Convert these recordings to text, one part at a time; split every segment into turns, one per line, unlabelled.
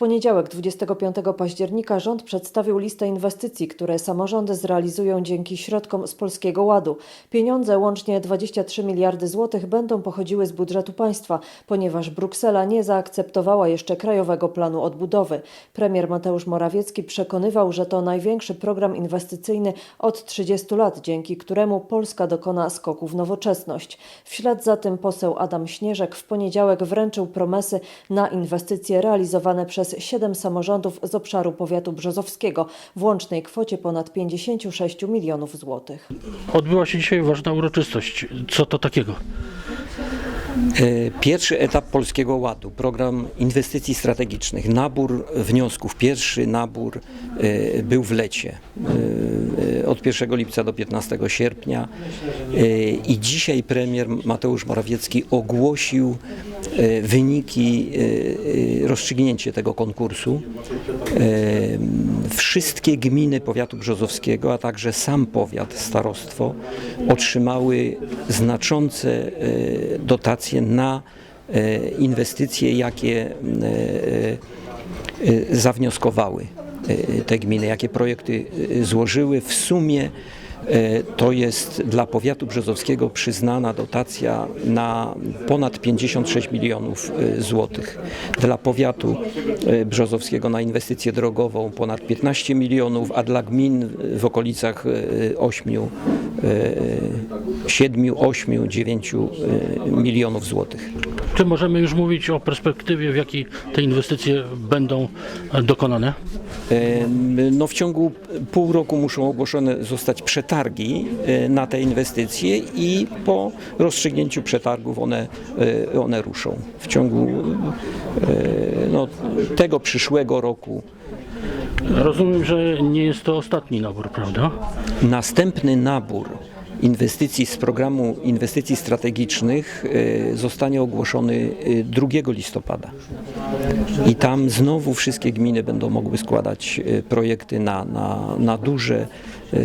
poniedziałek 25 października rząd przedstawił listę inwestycji, które samorządy zrealizują dzięki środkom z Polskiego Ładu. Pieniądze, łącznie 23 miliardy złotych, będą pochodziły z budżetu państwa, ponieważ Bruksela nie zaakceptowała jeszcze Krajowego Planu Odbudowy. Premier Mateusz Morawiecki przekonywał, że to największy program inwestycyjny od 30 lat, dzięki któremu Polska dokona skoku w nowoczesność. W ślad za tym poseł Adam Śnieżek w poniedziałek wręczył promesy na inwestycje realizowane przez siedem samorządów z obszaru powiatu brzozowskiego w łącznej kwocie ponad 56 milionów złotych.
Odbyła się dzisiaj ważna uroczystość. Co to takiego?
E, Pierwszy etap Polskiego Ładu, program inwestycji strategicznych. Nabór wniosków, pierwszy nabór e, był w lecie e, od 1 lipca do 15 sierpnia E, i dzisiaj premier Mateusz Morawiecki ogłosił e, wyniki, e, rozstrzygnięcie tego konkursu. Wszystkie gminy powiatu brzozowskiego, a także sam powiat, starostwo otrzymały znaczące dotacje na inwestycje, jakie zawnioskowały te gminy, jakie projekty e, złożyły. W sumie to jest dla powiatu brzozowskiego przyznana dotacja na ponad 56 milionów e, złotych. Dla powiatu e, brzozowskiego na inwestycję drogową ponad 15 milionów, a dla gmin w okolicach 8, 7, 8, 9 milionów złotych.
Czy możemy już mówić o perspektywie, w jakiej te inwestycje będą e, dokonane?
E, No w ciągu pół roku muszą ogłoszone zostać przetargi e, na te inwestycje i po rozstrzygnięciu przetargów one, e, one ruszą. W ciągu e, no, tego przyszłego roku
Rozumiem, że nie jest to ostatni nabór, prawda?
następny nabór inwestycji z programu inwestycji strategicznych e, zostanie ogłoszony e, 2 listopada. I tam znowu wszystkie gminy będą mogły składać e, projekty na, na, na duże e,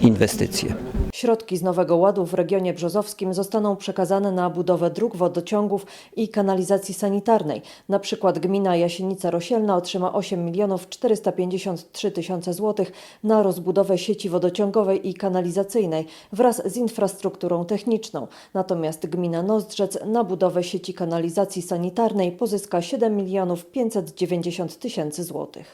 inwestycje.
Środki z Nowego Ładu w regionie brzozowskim zostaną przekazane na budowę dróg, wodociągów i kanalizacji sanitarnej. Na przykład gmina Jasienica Rosielna otrzyma 8 milionów 453 tysiące złotych na rozbudowę sieci wodociągowej i kanalizacyjnej wraz z infrastrukturą techniczną. Natomiast gmina Nozdrzec na budowę sieci kanalizacji sanitarnej pozyska 7 milionów 590 tysięcy złotych.